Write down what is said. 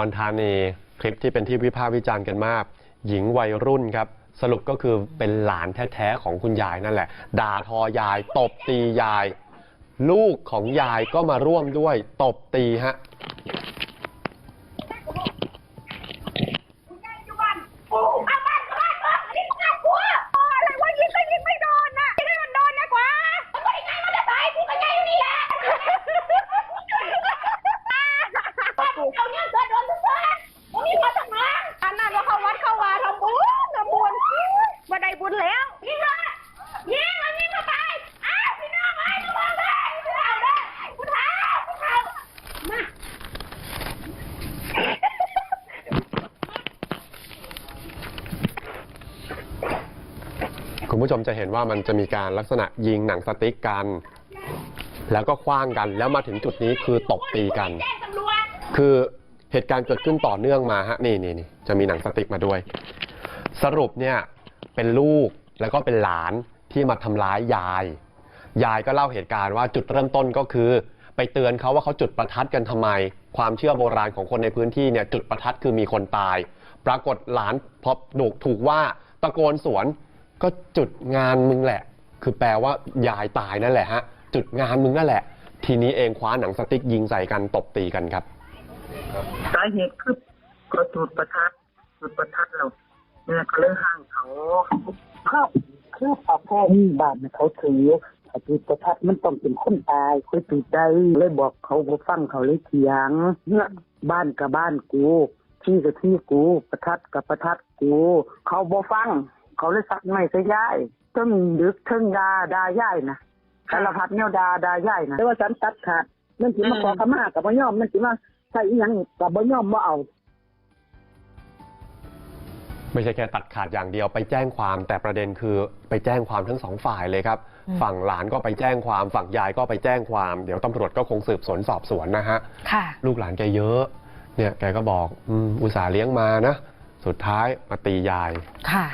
ตอนธานีคลิปที่เป็นที่วิพากษ์วิจารณ์กันมาก หญิงวัยรุ่นครับ สรุปก็คือเป็นหลานแท้ๆของคุณยายนั่นแหละ ด่าทอยาย ตบตียาย ลูกของยายก็มาร่วมด้วยตบตีฮะ โอ้เอาบ้านบ้านบ้านอันนี้มึงเอากูโอ้อะไรวะยิงก็ยิงไม่โดนน่ะยิงให้มันโดนนะกว่ามันก็ยังไงมันจะตายกูก็ไงอยู่นี่แหละบ้านเจ้าเนี่ยเกิดโดนทุกคนมึงมีมาตั้งนานอันนั้นเราเข้าวัดเข้าวาทำบุญทำบุญ ดแล้วยิงเลยยิงมันยิงก็ตายอ้าวพี่น้องไอ้ทุกคนเลยเอาเลยกูท้ากูท้ามาคุณผู้ชมจะเห็นว่ามันจะมีการลักษณะยิงหนังสติ๊กกัน แล้วก็คว้างกัน แล้วมาถึงจุดนี้คือตบตีกัน แจ้งตำรวจคือเหตุการณ์เกิดขึ้นต่อเนื่องมาฮะนี่นี่นี่จะมีหนังสติ๊กมาด้วย สรุปเนี่ย เป็นลูกแล้วก็เป็นหลานที่มาทำร้ายยาย ยายก็เล่าเหตุการณ์ว่าจุดเริ่มต้นก็คือ ไปเตือนเขาว่าเขาจุดประทัดกันทำไม ความเชื่อโบราณของคนในพื้นที่เนี่ยจุดประทัดคือมีคนตาย ปรากฏหลานพอถูกถูกว่าตะโกนสวนก็จุดงานมึงแหละ คือแปลว่ายายตายนั่นแหละฮะจุดงานมึงนั่นแหละ ทีนี้เองคว้าหนังสติ๊กยิงใส่กันตบตีกันครับสาเหตุคือก็จุดประทัดจุดประทัดเรา เนี่ยก็เลยห้างเขาข้าวคือปากแค่นี้บาทนะเขาถือถ้าจุดประทัดมันต้องเป็นคนตายคุยจุดได้เลยบอกเขาบ่ฟังเขาเลยเถียงเนี่ยบ้านกับบ้านกูที่กับที่กูประทัดกับประทัดกู เขาบ่ฟัง เขาเลยสักไม่ใส่ย่ายเทั้งดึกเทั้งดาดาย่ายนะสารพัดแนวดาดาย่ายนะแต่ว่าฉันตัดขาดมันสิมาขอขมากับบ่ยอมมันสิมาใส่อีหยังกับบ่ยอมบ่เอา ไม่ใช่แค่ตัดขาดอย่างเดียวไปแจ้งความ แต่ประเด็นคือไปแจ้งความทั้งสองฝ่ายเลยครับ ฝั่งหลานก็ไปแจ้งความ ฝั่งยายก็ไปแจ้งความ เดี๋ยวตำรวจก็คงสืบสวนสอบสวนนะฮะค่ะ ลูกหลานแกเยอะ เนี่ยแกก็บอกอืมอุตส่าห์เลี้ยงมานะ สุดท้ายมาตียาย ค่ะ